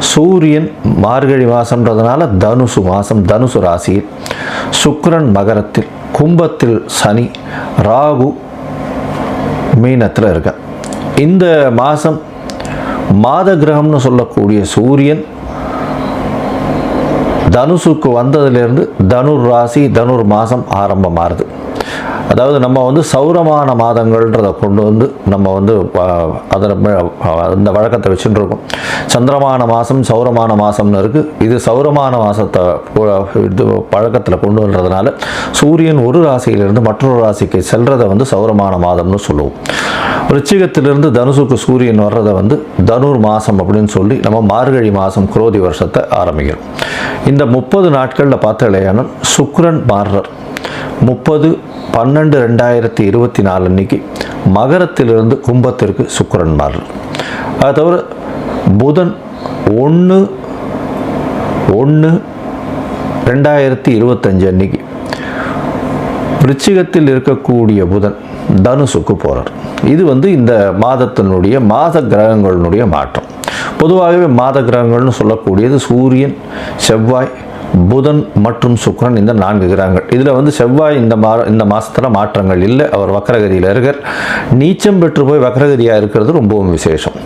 சூரியன் மார்கழி மாதம்ன்றதுனால தனுசு மாதம் தனுசு ராசியில் சுக்கரன் மகரத்தில் கும்பத்தில் சனி ராகு மீனத்தில் இருக்க. இந்த மாதம் மாத கிரகம்னு சொல்லக்கூடிய சூரியன் தனுசுக்கு வந்ததுலேருந்து தனுர் ராசி தனுர் மாதம் ஆரம்பமாகுது அதாவது நம்ம வந்து சௌரமான மாதங்கள்ன்றதை கொண்டு வந்து நம்ம வந்து அதில் அந்த வழக்கத்தை வச்சுட்டு இருக்கோம் சந்திரமான மாதம் சௌரமான மாதம்னு இருக்குது இது சௌரமான மாதத்தை இது பழக்கத்தில் கொண்டு வர்றதுனால சூரியன் ஒரு ராசியிலிருந்து மற்றொரு ராசிக்கு செல்றதை வந்து சௌரமான மாதம்னு சொல்லுவோம். ரிச்சிகத்திலிருந்து தனுசுக்கு சூரியன் வர்றதை வந்து தனுர் மாதம் அப்படின்னு சொல்லி நம்ம மார்கழி மாதம் குரோதி வருஷத்தை ஆரம்பிக்கிறோம். இந்த முப்பது நாட்களில் பார்த்த சுக்ரன் மாறுறார். முப்பது பன்னெண்டு ரெண்டாயிரத்தி இருபத்தி நாலு அன்னைக்கு மகரத்திலிருந்து கும்பத்திற்கு சுக்கரன் மாறுறார். அது தவிர புதன் ஒன்று ஒன்று ரெண்டாயிரத்தி இருபத்தஞ்சு அன்னைக்கு விருச்சிகத்தில் இருக்கக்கூடிய புதன் தனுசுக்கு போகிறார் இது வந்து இந்த மாதத்தினுடைய மாத கிரகங்களினுடைய மாற்றம். பொதுவாகவே மாத கிரகங்கள்னு சொல்லக்கூடியது சூரியன் செவ்வாய் புதன் மற்றும் சுக்கிரன் இந்த நான்கு கிரகங்கள். இதில் வந்து செவ்வாய் இந்த மா இந்த மாதத்தில் மாற்றங்கள் இல்லை. அவர் வக்கரகதியில் இருக்கார். நீச்சம் பெற்று போய் வக்கரகதியாக இருக்கிறது ரொம்பவும் விசேஷம்.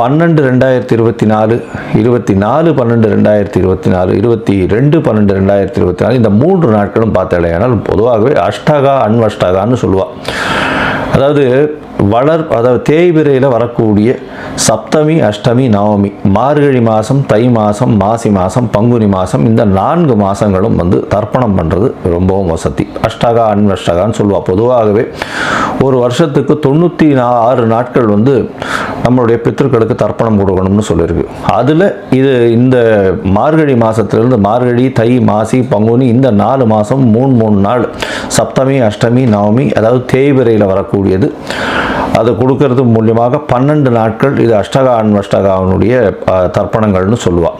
பன்னெண்டு ரெண்டாயிரத்தி இருபத்தி நாலு இருபத்தி நாலு பன்னெண்டு ரெண்டாயிரத்தி இருபத்தி நாலு இருபத்தி ரெண்டு பன்னெண்டு ரெண்டாயிரத்தி இருபத்தி நாலு இந்த மூன்று நாட்களும் பார்த்தாலேயானால் பொதுவாகவே அஷ்டகா அன்வஷ்டகான்னு சொல்லுவாள் அதாவது வளர் அதாவது தேய்பிரையில் வரக்கூடிய சப்தமி அஷ்டமி நவமி மார்கழி மாதம் தை மாதம் மாசி மாதம் பங்குனி மாதம் இந்த நான்கு மாதங்களும் வந்து தர்ப்பணம் பண்ணுறது ரொம்பவும் வசதி. அஷ்டகா அன்வஷ்டகான்னு சொல்லுவாள் பொதுவாகவே ஒரு வருஷத்துக்கு தொண்ணூற்றி நா ஆறு நாட்கள் வந்து நம்மளுடைய பித்திருக்களுக்கு தர்ப்பணம் கொடுக்கணும்னு சொல்லியிருக்கு அதில் இது இந்த மார்கழி மாதத்துலேருந்து மார்கழி தை மாசி பங்குனி இந்த நாலு மாதம் மூணு மூணு நாள் சப்தமி அஷ்டமி நவமி அதாவது தேய்பிரையில் கூடியது. அதை கொடுக்கறது மூலியமாக பன்னெண்டு நாட்கள் இது அஷ்டகா அன்வஷ்டகாவினுடைய தர்ப்பணங்கள்னு சொல்லுவாள்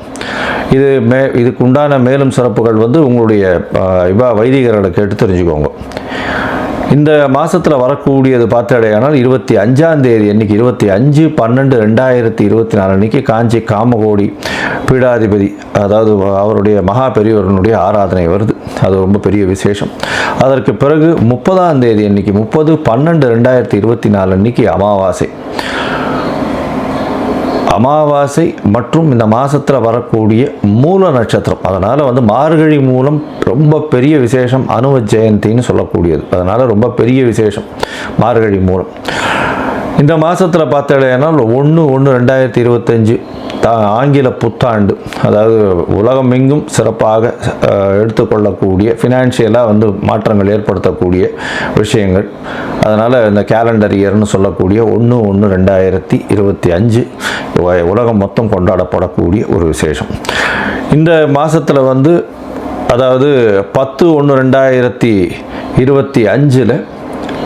இது மே இதுக்கு உண்டான மேலும் சிறப்புகள் வந்து உங்களுடைய இவா வைதிகர்களை கேட்டு தெரிஞ்சுக்கோங்க. இந்த மாதத்தில் வரக்கூடியது பார்த்தாடையானால் இருபத்தி அஞ்சாம் தேதி அன்னைக்கு இருபத்தி அஞ்சு பன்னெண்டு ரெண்டாயிரத்தி இருபத்தி நாலு அன்னைக்கு காஞ்சி காமகோடி பீடாதிபதி அதாவது அவருடைய மகா பெரியவர்களுடைய ஆராதனை வருது. அது ரொம்ப பெரிய விசேஷம். அதற்கு பிறகு முப்பதாம் தேதி அன்னைக்கு முப்பது பன்னெண்டு ரெண்டாயிரத்தி இருபத்தி நாலு அன்னைக்கு அமாவாசை. அமாவாசை மற்றும் இந்த மாதத்தில் வரக்கூடிய மூல நட்சத்திரம். அதனால் வந்து மார்கழி மூலம் ரொம்ப பெரிய விசேஷம் அனுவ ஜெயந்தின்னு சொல்லக்கூடியது. அதனால் ரொம்ப பெரிய விசேஷம் மார்கழி மூலம். இந்த மாதத்தில் பார்த்தாலேனா ஒன்று ஒன்று ரெண்டாயிரத்தி இருபத்தஞ்சு த ஆங்கில புத்தாண்டு அதாவது உலகமெங்கும் சிறப்பாக எடுத்துக்கொள்ளக்கூடிய ஃபினான்ஷியலாக வந்து மாற்றங்கள் ஏற்படுத்தக்கூடிய விஷயங்கள். அதனால் இந்த கேலண்டர் இயர்னு சொல்லக்கூடிய ஒன்று ஒன்று ரெண்டாயிரத்தி இருபத்தி அஞ்சு உலகம் மொத்தம் கொண்டாடப்படக்கூடிய ஒரு விசேஷம். இந்த மாதத்தில் வந்து அதாவது பத்து ஒன்று ரெண்டாயிரத்தி இருபத்தி அஞ்சில்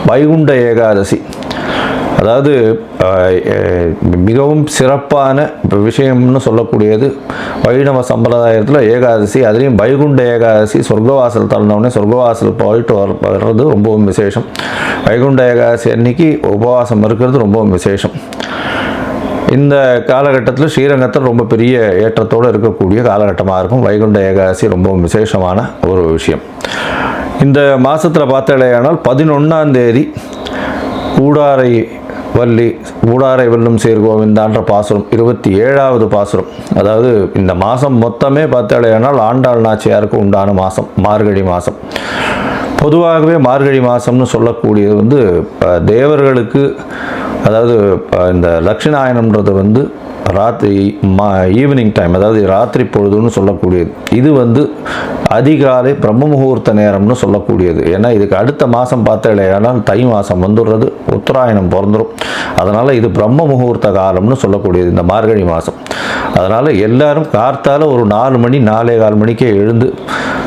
வைகுண்ட ஏகாதசி அதாவது மிகவும் சிறப்பான விஷயம்னு சொல்லக்கூடியது வைணவ சம்பிரதாயத்தில் ஏகாதசி அதுலேயும் வைகுண்ட ஏகாதசி சொர்க்கவாசல் தள்ளினவுடனே சொர்க்கவாசல் போயிட்டு வர வர்றது ரொம்பவும் விசேஷம். வைகுண்ட ஏகாதசி அன்னைக்கு உபவாசம் இருக்கிறது ரொம்பவும் விசேஷம். இந்த காலகட்டத்தில் ஸ்ரீரங்கத்தில் ரொம்ப பெரிய ஏற்றத்தோடு இருக்கக்கூடிய காலகட்டமாக இருக்கும். வைகுண்ட ஏகாதசி ரொம்பவும் விசேஷமான ஒரு விஷயம். இந்த மாதத்தில் பார்த்தாலேயானால் பதினொன்றாம் தேதி கூடாரை வள்ளி கூடாரை வெல்லும் சீர்கோவிந்தான்ற பாசுரம் இருபத்தி ஏழாவது பாசுரம். அதாவது இந்த மாதம் மொத்தமே பார்த்தாலேயானால் ஆண்டாள் நாச்சியாருக்கு உண்டான மாதம் மார்கழி மாதம் பொதுவாகவே மார்கழி மாதம்னு சொல்லக்கூடியது வந்து தேவர்களுக்கு அதாவது இந்த லட்சுநாயனம்ன்றது வந்து ராத்திரி மா ஈவினிங் டைம் அதாவது ராத்திரி பொழுதுன்னு சொல்லக்கூடியது. இது வந்து அதிகாலை பிரம்ம முகூர்த்த நேரம்னு சொல்லக்கூடியது. ஏன்னா இதுக்கு அடுத்த மாதம் பார்த்தாலேயானால் தை மாதம் வந்துடுறது உத்தராயணம் பிறந்துடும் அதனால் இது பிரம்ம முகூர்த்த காலம்னு சொல்லக்கூடியது இந்த மார்கழி மாதம் அதனால் எல்லாரும் கார்த்தால ஒரு நாலு மணி நாலே கால் மணிக்கே எழுந்து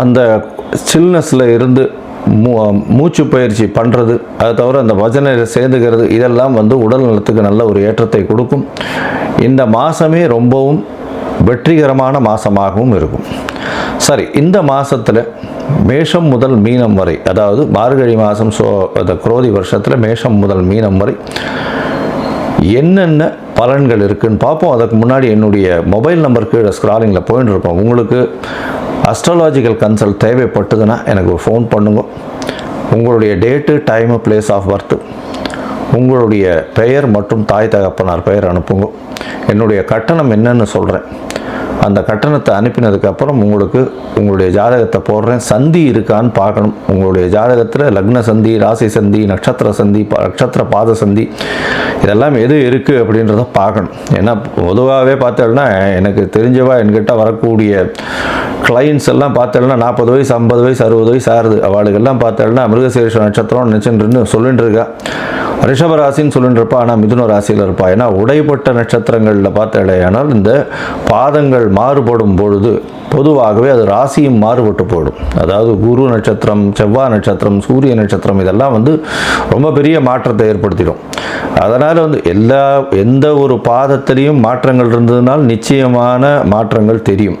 அந்த சில்னஸில் இருந்து மூ மூச்சு பயிற்சி பண்ணுறது அதை தவிர அந்த பஜனையில் சேர்ந்துக்கிறது இதெல்லாம் வந்து உடல் நலத்துக்கு நல்ல ஒரு ஏற்றத்தை கொடுக்கும். இந்த மாதமே ரொம்பவும் வெற்றிகரமான மாதமாகவும் இருக்கும். சரி இந்த மாதத்தில் மேஷம் முதல் மீனம் வரை அதாவது மார்கழி மாதம் சோ அந்த குரோதி வருஷத்தில் மேஷம் முதல் மீனம் வரை என்னென்ன பலன்கள் இருக்குதுன்னு பார்ப்போம். அதுக்கு முன்னாடி என்னுடைய மொபைல் நம்பருக்கு ஸ்க்ராலிங்கில் போயின்னு இருப்போம். உங்களுக்கு அஸ்ட்ராலாஜிக்கல் கன்சல்ட் தேவைப்பட்டதுன்னா எனக்கு ஃபோன் பண்ணுங்க. உங்களுடைய date time place of birth உங்களுடைய பெயர் மற்றும் தாய் தகப்பனார் பெயர் அனுப்புங்க. என்னுடைய கட்டணம் என்னன்னு சொல்கிறேன் அந்த கட்டணத்தை அனுப்பினதுக்கப்புறம் உங்களுக்கு உங்களுடைய ஜாதகத்தை போடுறேன். சந்தி இருக்கான்னு பார்க்கணும். உங்களுடைய ஜாதகத்தில் லக்ன சந்தி ராசி சந்தி நட்சத்திர சந்தி நட்சத்திர பாத சந்தி இதெல்லாம் எது இருக்குது அப்படின்றத பார்க்கணும். ஏன்னா பொதுவாகவே பார்த்தோம்னா எனக்கு தெரிஞ்சவா என்கிட்ட வரக்கூடிய கிளைண்ட்ஸ் எல்லாம் பார்த்தோம்னா நாற்பது வயசு ஐம்பது வயசு அறுபது வயசு ஆறுது அவளுக்கெல்லாம் பார்த்தோம்னா மிருகசீரிஷ நட்சத்திரம் நினச்சின்னு சொல்லிட்டு இருக்கா. ரிஷப ராசின்னு சொல்லிட்டு இருப்பா. ஆனால் மிதுன ராசியில் இருப்பா. ஏன்னா உடைப்பட்ட நட்சத்திரங்களில் பார்த்தாலேயானால் இந்த பாதங்கள் மாறுபடும் பொழுது பொதுவாகவே அது ராசியும் மாறுபட்டு போயிடும். அதாவது குரு நட்சத்திரம் செவ்வாய் நட்சத்திரம் சூரிய நட்சத்திரம் இதெல்லாம் வந்து ரொம்ப பெரிய மாற்றத்தை ஏற்படுத்திடும். அதனால் வந்து எல்லா எந்த ஒரு பாதத்திலையும் மாற்றங்கள் இருந்ததுனால் நிச்சயமான மாற்றங்கள் தெரியும்.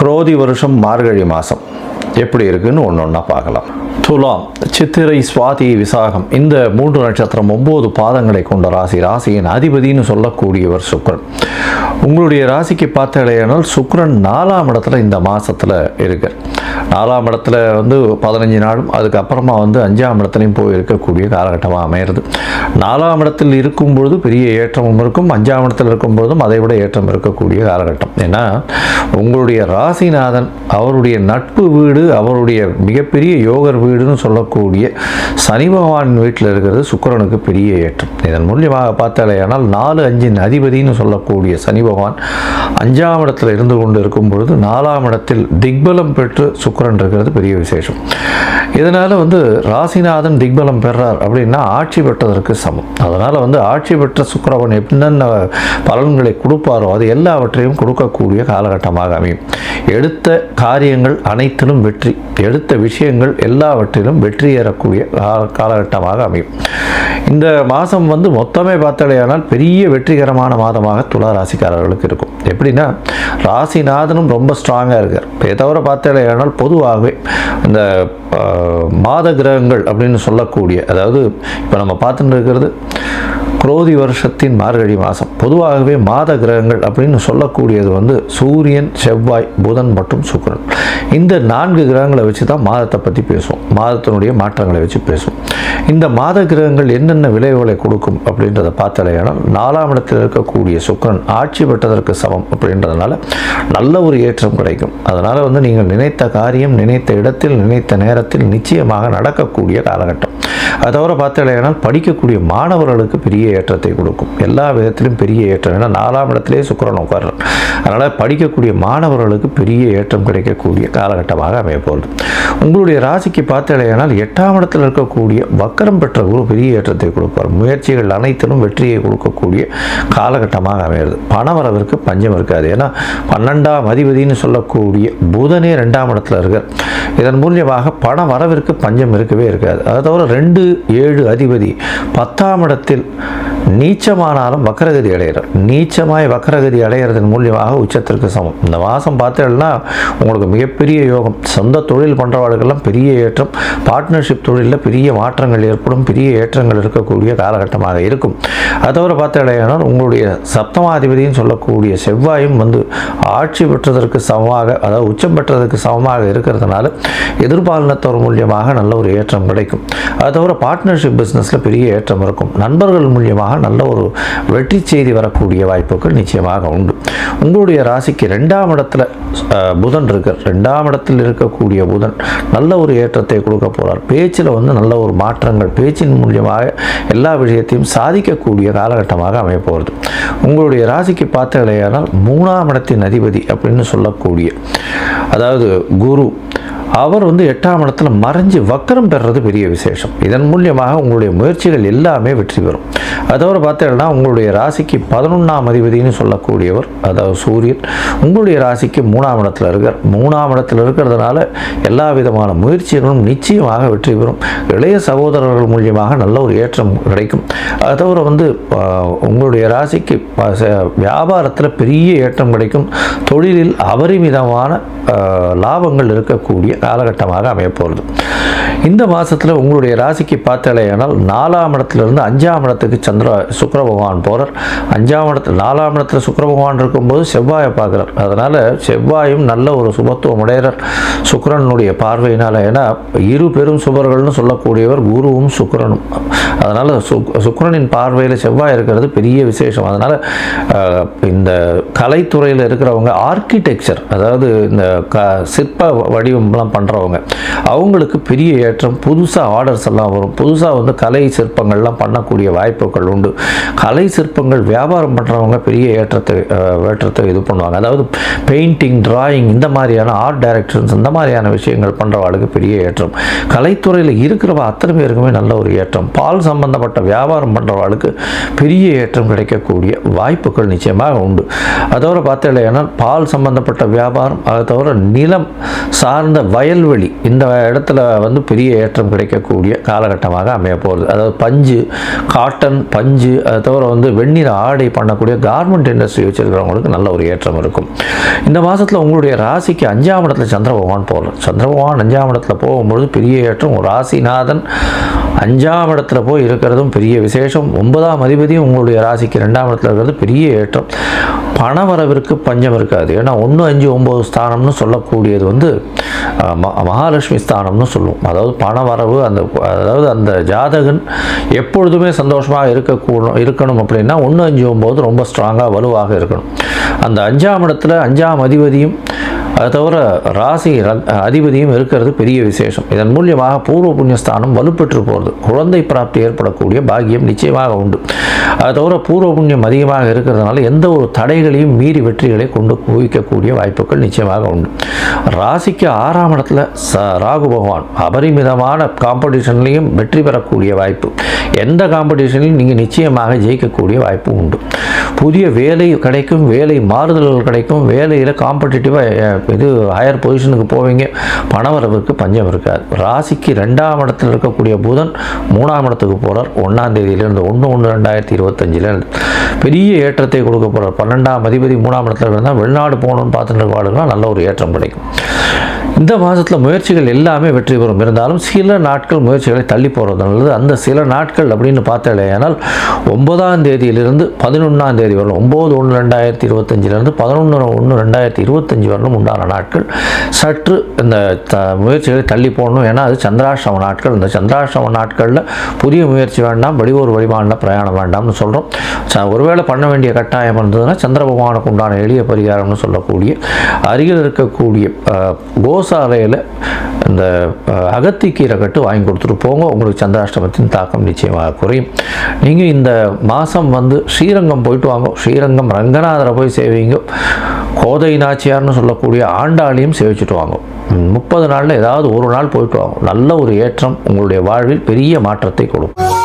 குரோதி வருஷம் மார்கழி மாதம் எப்படி இருக்குன்னு ஒன்று ஒன்றா பார்க்கலாம். துலாம் சித்திரை சுவாதி விசாகம். இந்த மூன்று நட்சத்திரம் ஒம்பது பாதங்களை கொண்ட ராசி. ராசியின் அதிபதினு சொல்லக்கூடியவர் சுக்கரன். உங்களுடைய ராசிக்கு பார்த்தாலேயானால் சுக்ரன் நாலாம் இடத்துல இந்த மாசத்துல இருக்கார் நாலாம் இடத்துல வந்து பதினஞ்சு நாளும் அதுக்கப்புறமா வந்து அஞ்சாம் இடத்துலையும் போய் இருக்கக்கூடிய காலகட்டமாக அமையிறது. நாலாம் இடத்தில் இருக்கும் பொழுது பெரிய ஏற்றமும் இருக்கும். அஞ்சாம் இடத்தில் இருக்கும் பொழுதும் அதை விட ஏற்றம் இருக்கக்கூடிய காலகட்டம். ஏன்னா உங்களுடைய ராசிநாதன் அவருடைய நட்பு வீடு அவருடைய மிகப்பெரிய யோகர் வீடுன்னு சொல்லக்கூடிய சனி பகவான் வீட்டில் இருக்கிறது சுக்கரனுக்கு பெரிய ஏற்றம். இதன் மூலியமாக பார்த்தாலேயானால் நாலு அஞ்சின் அதிபதினு சொல்லக்கூடிய சனி பகவான் அஞ்சாம் இடத்துல இருந்து கொண்டு இருக்கும் பொழுது நாலாம் இடத்தில் திக்பலம் பெற்று சுக்கரன் இருக்கிறது பெரிய விசேஷம். இதனால் வந்து ராசிநாதன் திக்பலம் பெறார் அப்படின்னா ஆட்சி பெற்றதற்கு சமம். அதனால் வந்து ஆட்சி பெற்ற சுக்கிரவன் என்னென்ன பலன்களை கொடுப்பாரோ அது எல்லாவற்றையும் கொடுக்கக்கூடிய காலகட்டமாக அமையும். எடுத்த காரியங்கள் அனைத்திலும் வெற்றி எடுத்த விஷயங்கள் எல்லாவற்றிலும் வெற்றி ஏறக்கூடிய காலகட்டமாக அமையும். இந்த மாதம் வந்து மொத்தமே பார்த்தாலேயானால் பெரிய வெற்றிகரமான மாதமாக துலா ராசிக்காரர்களுக்கு இருக்கும். எப்படின்னா ராசிநாதனும் ரொம்ப ஸ்ட்ராங்காக இருக்கார். இதை தவிர பார்த்தாலேயானால் பொதுவாகவே இந்த மாத கிரகங்கள் அப்படின்னு சொல்லக்கூடிய அதாவது இப்போ நம்ம பார்த்துட்டு இருக்கிறது குரோதி வருஷத்தின் மார்கழி மாதம். பொதுவாகவே மாத கிரகங்கள் அப்படின்னு சொல்லக்கூடியது வந்து சூரியன் செவ்வாய் புதன் மற்றும் சுக்கிரன். இந்த நான்கு கிரகங்களை வச்சு தான் மாதத்தை பற்றி பேசுவோம். மாதத்தினுடைய மாற்றங்களை வச்சு பேசுவோம். இந்த மாத கிரகங்கள் என்னென்ன விளைவுகளை கொடுக்கும் அப்படின்றத பார்த்தாலேயானால் நாலாம் இடத்தில் இருக்கக்கூடிய சுக்கிரன் ஆட்சி பெற்றதற்கு சமம் அப்படின்றதுனால நல்ல ஒரு ஏற்றம் கிடைக்கும். அதனால் வந்து நீங்கள் நினைத்த காரியம் நினைத்த இடத்தில் நினைத்த நேரத்தில் நிச்சயமாக நடக்கக்கூடிய காலகட்டம். அதை தவிர பார்த்தாலேயானால் படிக்கக்கூடிய மாணவர்களுக்கு பெரிய ஏற்றத்தை கொடுக்கும். எல்லா விதத்திலும் பெரிய ஏற்றம். ஏன்னா நாலாம் இடத்திலே சுக்கரன் உட்கார்றார் அதனால் படிக்கக்கூடிய மாணவர்களுக்கு பெரிய ஏற்றம் கிடைக்கக்கூடிய காலகட்டமாக அமைய போகிறது உங்களுடைய ராசிக்கு பார்த்தாலேயானால் எட்டாம் இடத்தில் இருக்கக்கூடிய வக்கரம் பெற்ற குரு பெரிய ஏற்றத்தை கொடுப்பார். முயற்சிகள் அனைத்திலும் வெற்றியை கொடுக்கக்கூடிய காலகட்டமாக அமையிறது பணவரவிற்கு பஞ்சம் இருக்காது. ஏன்னா பன்னெண்டாம் அதிபதினு சொல்லக்கூடிய புதனே ரெண்டாம் இடத்துல இருக்கார். இதன் மூலியமாக பண வரவிற்கு பஞ்சம் இருக்கவே இருக்காது. அதை தவிர ரெண்டு ஏழு அதிபதி பத்தாம் இடத்தில் நீச்சமானாலும் வக்கரகதி அடைகிறார் நீச்சமாய் வக்கரகதி அடையிறதன் மூலியமாக உச்சத்திற்கு சமம். இந்த மாதம் பார்த்தீங்கன்னா உங்களுக்கு மிகப்பெரிய யோகம். சொந்த தொழில் பண்ணுறவர்களுக்கெல்லாம் பெரிய ஏற்றம். பார்ட்னர்ஷிப் தொழிலில் பெரிய மாற்றங்கள் ஏற்படும். பெரிய ஏற்றங்கள் இருக்கக்கூடிய காலகட்டமாக இருக்கும். அதை தவிர பார்த்தீங்கன்னா உங்களுடைய சப்தமாதிபதினு சொல்லக்கூடிய செவ்வாயும் வந்து ஆட்சி பெற்றதற்கு சமமாக அதாவது உச்சம் பெற்றதற்கு சமமாக இருக்கிறதுனால எதிர்பாலினத்தவர் மூலியமாக நல்ல ஒரு ஏற்றம் கிடைக்கும். அது தவிர பார்ட்னர்ஷிப் பிஸ்னஸில் பெரிய ஏற்றம் இருக்கும். நண்பர்கள் மூலியமாக நல்ல ஒரு வெற்றி செய்தி வரக்கூடிய வாய்ப்புகள் நிச்சயமாக உண்டு. உங்களுடைய ராசிக்கு ரெண்டாம் இடத்துல புதன் இருக்க ரெண்டாம் இடத்தில் இருக்கக்கூடிய புதன் நல்ல ஒரு ஏற்றத்தை கொடுக்க போகிறார் பேச்சில் வந்து நல்ல ஒரு மாற்றங்கள் பேச்சின் மூலியமாக எல்லா விஷயத்தையும் சாதிக்கக்கூடிய காலகட்டமாக அமைய போகிறது உங்களுடைய ராசிக்கு பார்த்தீங்களேயானால் மூணாம் இடத்தின் அதிபதி அப்படின்னு சொல்லக்கூடிய அதாவது குரு அவர் வந்து எட்டாம் இடத்துல மறைஞ்சு வக்கரம் பெறுறது பெரிய விசேஷம். இதன் மூலியமாக உங்களுடைய முயற்சிகள் எல்லாமே வெற்றி பெறும். அதோட பார்த்தீங்கன்னா உங்களுடைய ராசிக்கு பதினொன்றாம் அதிபதினு சொல்லக்கூடியவர் அதாவது சூரியன் உங்களுடைய ராசிக்கு மூணாம் இடத்துல இருக்கார். மூணாம் இடத்துல இருக்கிறதுனால எல்லா விதமான முயற்சிகளும் நிச்சயமாக வெற்றி பெறும். இளைய சகோதரர்கள் மூலியமாக நல்ல ஒரு ஏற்றம் கிடைக்கும். அது தவிர வந்து உங்களுடைய ராசிக்கு ப- ச- வியாபாரத்தில் பெரிய ஏற்றம் கிடைக்கும். தொழிலில் அபரிமிதமான லாபங்கள் இருக்கக்கூடிய காலகட்டமாக அமையப்போகிறது இந்த மாதத்தில் உங்களுடைய ராசிக்கு பார்த்தாலேயானால் நாலாம் இடத்துலேருந்து அஞ்சாம் இடத்துக்கு சந்திர சுக்கர பகவான் போகிறார் அஞ்சாம் இடத்துல நாலாம் இடத்துல சுக்கர பகவான் இருக்கும்போது செவ்வாயை பார்க்குறார். அதனால் செவ்வாயும் நல்ல ஒரு சுபத்துவம் உடையிறார் சுக்கரனுடைய பார்வையினால் ஏன்னா இரு பெரும் சுபர்கள்னு சொல்லக்கூடியவர் குருவும் சுக்கரனும். அதனால் சுக் சுக்கிரனின் பார்வையில் செவ்வாய் இருக்கிறது பெரிய விசேஷம். அதனால் இந்த கலைத்துறையில் இருக்கிறவங்க ஆர்கிடெக்சர் அதாவது இந்த க சிற்ப வடிவம்லாம் பண்ணுறவங்க அவங்களுக்கு பெரிய ஏற்றம் புதுசாக ஆர்டர்ஸ் எல்லாம் வரும். புதுசாக வந்து கலை சிற்பங்கள்லாம் பண்ணக்கூடிய வாய்ப்புகள் உண்டு. கலை சிற்பங்கள் வியாபாரம் பண்ணுறவங்க பெரிய ஏற்றத்தை ஏற்றத்தை இது பண்ணுவாங்க. அதாவது பெயிண்டிங் டிராயிங் இந்த மாதிரியான ஆர்ட் டைரக்டர்ஸ் இந்த மாதிரியான விஷயங்கள் பண்ணுறவாளுக்கு பெரிய ஏற்றம். கலைத்துறையில் இருக்கிறவ அத்தனை பேருக்குமே நல்ல ஒரு ஏற்றம். பால் சம்பந்தப்பட்ட வியாபாரம் பண்ணுறவாளுக்கு பெரிய ஏற்றம் கிடைக்கக்கூடிய வாய்ப்புகள் நிச்சயமாக உண்டு. அதோட பார்த்தீங்கன்னா பால் சம்பந்தப்பட்ட வியாபாரம் அதை தவிர நிலம் சார்ந்த வயல்வெளி. இந்த இடத்துல வந்து பெரிய ஏற்றம் கிடைக்கக்கூடிய காலகட்டமாக அமைய போகிறது அதாவது பஞ்சு காட்டன் பஞ்சு அதை தவிர வந்து வெண்ணிற ஆடை பண்ணக்கூடிய கார்மெண்ட் இண்டஸ்ட்ரி வச்சுருக்கிறவங்களுக்கு நல்ல ஒரு ஏற்றம் இருக்கும். இந்த மாதத்தில் உங்களுடைய ராசிக்கு அஞ்சாம் இடத்துல சந்திர பகவான் போகலாம் சந்திர பகவான் அஞ்சாம் இடத்துல போகும்பொழுது பெரிய ஏற்றம் ஒரு ராசிநாதன் அஞ்சாம் இடத்துல போய் இருக்கிறதும் பெரிய விசேஷம். ஒன்பதாம் அதிபதியும் உங்களுடைய ராசிக்கு ரெண்டாம் இடத்துல இருக்கிறது பெரிய ஏற்றம். பணவரவிற்கு பஞ்சம் இருக்காது. ஏன்னா ஒன்று அஞ்சு ஒம்பது ஸ்தானம்னு சொல்லக்கூடியது வந்து ம- மகாலட்சுமி ஸ்தானம்னு சொல்லுவோம் அதாவது பணவரவு அந்த அதாவது அந்த ஜாதகன் எப்பொழுதுமே சந்தோஷமாக இருக்கக்கூடும் இருக்கணும் அப்படின்னா ஒன்று அஞ்சு ஒம்பது ரொம்ப ஸ்ட்ராங்காக வலுவாக இருக்கணும். அந்த அஞ்சாம் இடத்துல அஞ்சாம் அதிபதியும் அது தவிர ராசி அதிபதியும் இருக்கிறது பெரிய விசேஷம். இதன் மூலியமாக பூர்வ புண்ணியஸ்தானம் வலுப்பெற்று போகிறது குழந்தை பிராப்தி ஏற்படக்கூடிய பாக்கியம் நிச்சயமாக உண்டு. அது தவிர பூர்வ புண்ணியம் அதிகமாக இருக்கிறதுனால எந்த ஒரு தடைகளையும் மீறி வெற்றிகளை கொண்டு குவிக்கக்கூடிய வாய்ப்புகள் நிச்சயமாக உண்டு. ராசிக்கு ஆறாம் இடத்துல ச ராகு பகவான். அபரிமிதமான காம்படிஷன்லையும் வெற்றி பெறக்கூடிய வாய்ப்பு. எந்த காம்படிஷன்லையும் நீங்கள் நிச்சயமாக ஜெயிக்கக்கூடிய வாய்ப்பு உண்டு. புதிய வேலை கிடைக்கும் வேலை மாறுதல்கள் கிடைக்கும் வேலையில் காம்படிட்டிவாக இது ஹையர் பொசிஷனுக்கு போவீங்க. பணவரவுக்கு பஞ்சம் இருக்காது. ராசிக்கு ரெண்டாம் இடத்துல இருக்கக்கூடிய புதன் மூணாம் இடத்துக்கு போகிறார் ஒன்றாம் தேதியிலேருந்து ஒன்று ஒன்று ரெண்டாயிரத்தி இருபத்தஞ்சிலேருந்து பெரிய ஏற்றத்தை கொடுக்க போகிறார் பன்னெண்டாம் அதிபதி மூணாம் இடத்துல இருந்தால் வெளிநாடு போகணும்னு பார்த்துட்டு இருக்க நல்ல ஒரு ஏற்றம் கிடைக்கும். இந்த மாதத்தில் முயற்சிகள் எல்லாமே வெற்றி பெறும். இருந்தாலும் சில நாட்கள் முயற்சிகளை தள்ளி போகிறது நல்லது. அந்த சில நாட்கள் அப்படின்னு பார்த்தாலேயானால் ஒன்பதாம் தேதியிலிருந்து பதினொன்றாம் தேதி வரலும். ஒம்பது ஒன்று ரெண்டாயிரத்தி இருபத்தஞ்சிலிருந்து பதினொன்று ஒன்று ரெண்டாயிரத்தி இருபத்தஞ்சி வரலும். உண்டான நாட்கள். சற்று இந்த த முயற்சிகளை தள்ளி போடணும். ஏன்னா அது சந்திராஷ்டம நாட்கள். இந்த சந்திராஷ்டம நாட்களில் புதிய முயற்சி வேண்டாம் வெளியூர் வெளிமாநில பிரயாணம் வேண்டாம்னு சொல்கிறோம் ச ஒருவேளை பண்ண வேண்டிய கட்டாயம் இருந்ததுன்னா சந்திர பகவானுக்கு உண்டான எளிய பரிகாரம்னு சொல்லக்கூடிய அருகில் இருக்கக்கூடிய கோசாலையில் இந்த அகத்தி அகத்திக்கீரை கட்டு வாங்கி கொடுத்துட்டு போங்க. உங்களுக்கு சந்திராஷ்டமத்தின் தாக்கம் நிச்சயமாக குறையும். நீங்கள் இந்த மாதம் வந்து ஸ்ரீரங்கம் போயிட்டு வாங்க. ஸ்ரீரங்கம் ரங்கநாதரை போய் சேவிங்க. கோதை நாச்சியார்னு சொல்லக்கூடிய ஆண்டாளையும் சேவிச்சுட்டு வாங்க. முப்பது நாளில் ஏதாவது ஒரு நாள் போயிட்டு வாங்க. நல்ல ஒரு ஏற்றம் உங்களுடைய வாழ்வில் பெரிய மாற்றத்தை கொடுக்கும்.